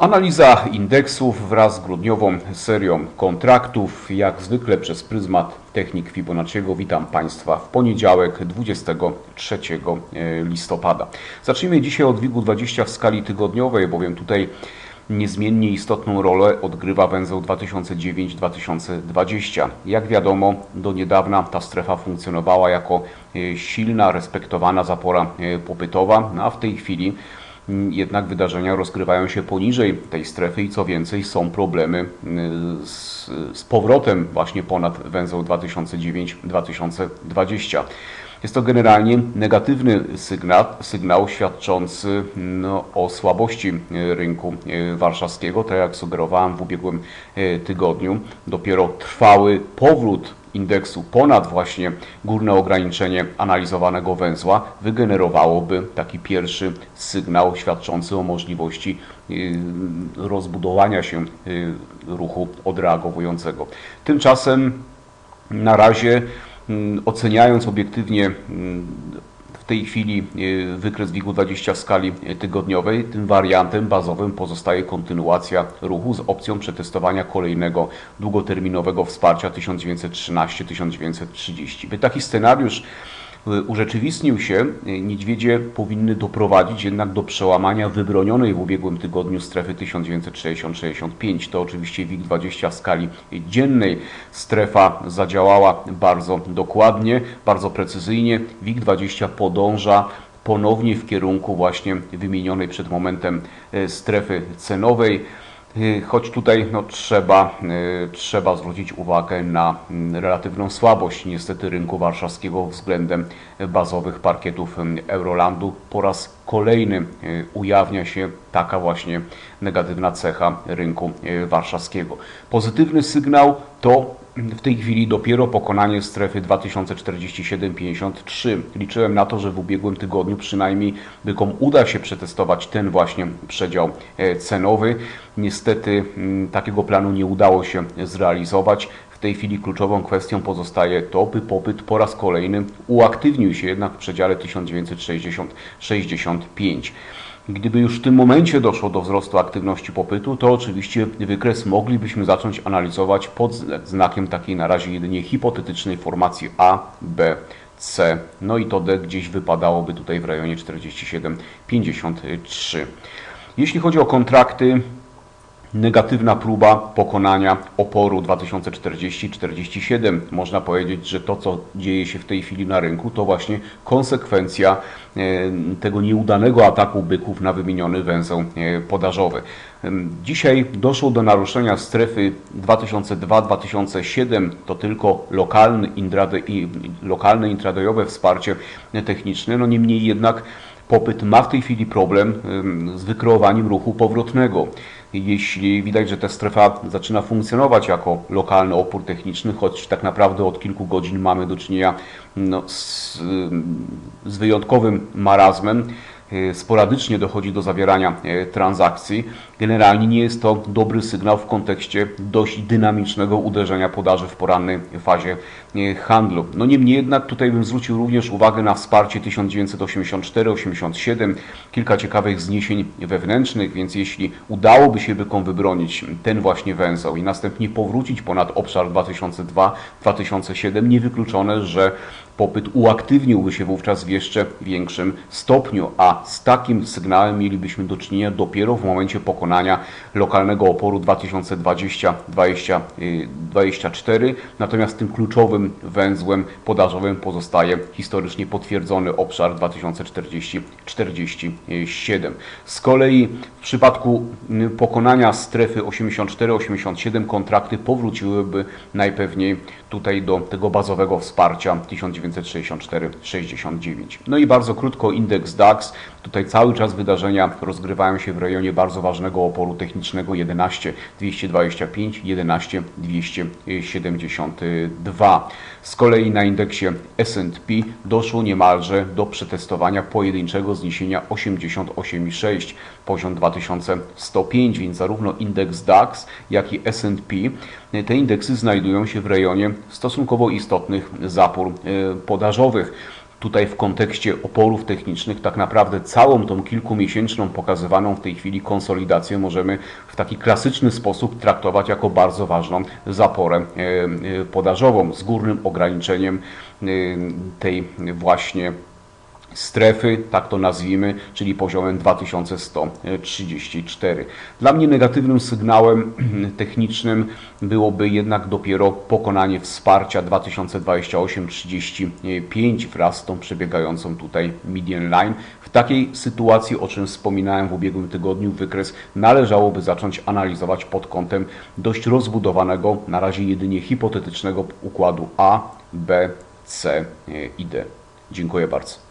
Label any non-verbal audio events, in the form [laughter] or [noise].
Analiza indeksów wraz z grudniową serią kontraktów, jak zwykle przez pryzmat technik Fibonacciego. Witam Państwa w poniedziałek 23 listopada. Zacznijmy dzisiaj od WIG-20 w skali tygodniowej, bowiem tutaj niezmiennie istotną rolę odgrywa węzeł 2009-2020. Jak wiadomo, do niedawna ta strefa funkcjonowała jako e, silna, respektowana zapora e, popytowa, no a w tej chwili jednak wydarzenia rozgrywają się poniżej tej strefy i co więcej są problemy z, z powrotem właśnie ponad węzeł 2009-2020. Jest to generalnie negatywny sygnał, sygnał świadczący no, o słabości y, rynku y, warszawskiego, tak jak sugerowałem w ubiegłym y, tygodniu. Dopiero trwały powrót indeksu ponad właśnie górne ograniczenie analizowanego węzła wygenerowałoby taki pierwszy sygnał świadczący o możliwości y, rozbudowania się y, ruchu odreagowującego. Tymczasem na razie mm, oceniając obiektywnie mm, tej chwili y, wykres WIG-20 w skali tygodniowej, tym wariantem bazowym pozostaje kontynuacja ruchu z opcją przetestowania kolejnego długoterminowego wsparcia 1913-1930. By taki scenariusz urzeczywistnił się, y, niedźwiedzie powinny doprowadzić jednak do przełamania wybronionej w ubiegłym tygodniu strefy 1960-65. To oczywiście WIG-20 w skali dziennej. Strefa zadziałała bardzo dokładnie, bardzo precyzyjnie. WIG-20 podąża ponownie w kierunku właśnie wymienionej przed momentem e, strefy cenowej. Y, Choć tutaj no, trzeba, y, trzeba zwrócić uwagę na mm, relatywną słabość niestety rynku warszawskiego względem bazowych parkietów mm, Eurolandu. Po raz kolejny y, ujawnia się taka właśnie negatywna cecha rynku warszawskiego. Pozytywny sygnał to w tej chwili dopiero pokonanie strefy 2047-53. Liczyłem na to, że w ubiegłym tygodniu przynajmniej bykom uda się przetestować ten właśnie przedział e, cenowy. Niestety mm, takiego planu nie udało się zrealizować. W tej chwili kluczową kwestią pozostaje to, by popyt po raz kolejny uaktywnił się jednak w przedziale 1960-65. Gdyby już w tym momencie doszło do wzrostu aktywności popytu, to oczywiście wykres moglibyśmy zacząć analizować pod znakiem takiej na razie jedynie hipotetycznej formacji A, B, C. No i to D gdzieś wypadałoby tutaj w rejonie 47,53. Jeśli chodzi o kontrakty, negatywna próba pokonania oporu 2040-47. Można powiedzieć, że to, co dzieje się w tej chwili na rynku, to właśnie konsekwencja e, tego nieudanego ataku byków na wymieniony węzeł e, podażowy. Dzisiaj doszło do naruszenia strefy 2002-2007. To tylko lokalny, intrade, i- lokalne intradayowe wsparcie techniczne. No niemniej jednak popyt ma w tej chwili problem z wykreowaniem ruchu powrotnego. Jeśli widać, że ta strefa zaczyna funkcjonować jako lokalny opór techniczny, choć tak naprawdę od kilku godzin mamy do czynienia no, z, z wyjątkowym marazmem, sporadycznie dochodzi do zawierania y, transakcji. Generalnie nie jest to dobry sygnał w kontekście dość dynamicznego uderzenia podaży w porannej fazie y, handlu. No niemniej jednak tutaj bym zwrócił również uwagę na wsparcie 1984-87, kilka ciekawych zniesień wewnętrznych, więc jeśli udałoby się bykom wybronić ten właśnie węzeł i następnie powrócić ponad obszar 2002-2007, niewykluczone, że popyt uaktywniłby się wówczas w jeszcze większym stopniu, a z takim sygnałem mielibyśmy do czynienia dopiero w momencie pokonania lokalnego oporu 2020-2024. Natomiast tym kluczowym węzłem podażowym pozostaje historycznie potwierdzony obszar 2040-47. Z kolei w przypadku mm, pokonania strefy 84-87 kontrakty powróciłyby najpewniej tutaj do tego bazowego wsparcia 1964-69. No i bardzo krótko indeks DAX. Tutaj cały czas wydarzenia rozgrywają się w rejonie bardzo ważnego oporu technicznego 11 225, 11 272. Z kolei na indeksie S&P doszło niemalże do przetestowania pojedynczego zniesienia 88,6, poziom 2105, więc zarówno indeks DAX, jak i S&P te indeksy znajdują się w rejonie stosunkowo istotnych zapór e, podażowych. Tutaj w kontekście oporów technicznych tak naprawdę całą tą kilkumiesięczną pokazywaną w tej chwili konsolidację możemy w taki klasyczny sposób traktować jako bardzo ważną zaporę e, e, podażową z górnym ograniczeniem e, tej właśnie strefy, tak to nazwijmy, czyli poziomem 2134. Dla mnie negatywnym sygnałem [clears throat] technicznym byłoby jednak dopiero pokonanie wsparcia 2028-35 wraz z tą przebiegającą tutaj median line. W takiej sytuacji, o czym wspominałem w ubiegłym tygodniu, wykres należałoby zacząć analizować pod kątem dość rozbudowanego, na razie jedynie hipotetycznego układu A, B, C i D. Dziękuję bardzo.